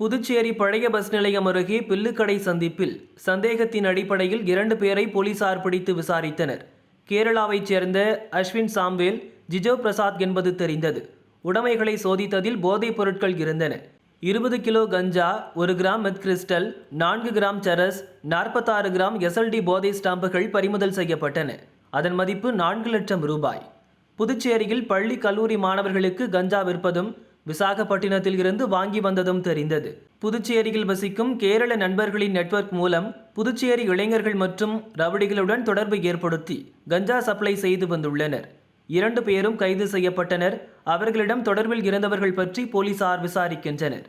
புதுச்சேரி பழைய பஸ் நிலையம் அருகே பில்லுக்கடை சந்திப்பில் சந்தேகத்தின் அடிப்படையில் இரண்டு பேரை போலீசார் பிடித்து விசாரித்தனர். கேரளாவைச் சேர்ந்த அஸ்வின் சாம்வேல் ஜிஜோ பிரசாத் என்பது தெரிந்தது. உடைமைகளை சோதித்ததில் போதைப் பொருட்கள் இருந்தன. இருபது கிலோ கஞ்சா ஒரு கிராம் மெத் கிறிஸ்டல் நான்கு கிராம் சரஸ் நாற்பத்தாறு கிராம் எஸ்எல்டி போதை ஸ்டாம்புகள் பறிமுதல் செய்யப்பட்டன. அதன் மதிப்பு நான்கு லட்சம் ரூபாய். புதுச்சேரியில் பள்ளி கல்லூரி மாணவர்களுக்கு கஞ்சா விற்பதும் விசாகப்பட்டினத்தில் இருந்து வாங்கி வந்ததும் தெரிந்தது. புதுச்சேரியில் வசிக்கும் கேரள நண்பர்களின் நெட்வொர்க் மூலம் புதுச்சேரி இளைஞர்கள் மற்றும் ரவுடிகளுடன் தொடர்பு ஏற்படுத்தி கஞ்சா சப்ளை செய்து வந்துள்ளனர். இரண்டு பேரும் கைது செய்யப்பட்டனர். அவர்களிடம் தொடர்பில் இருந்தவர்கள் பற்றி போலீசார் விசாரிக்கின்றனர்.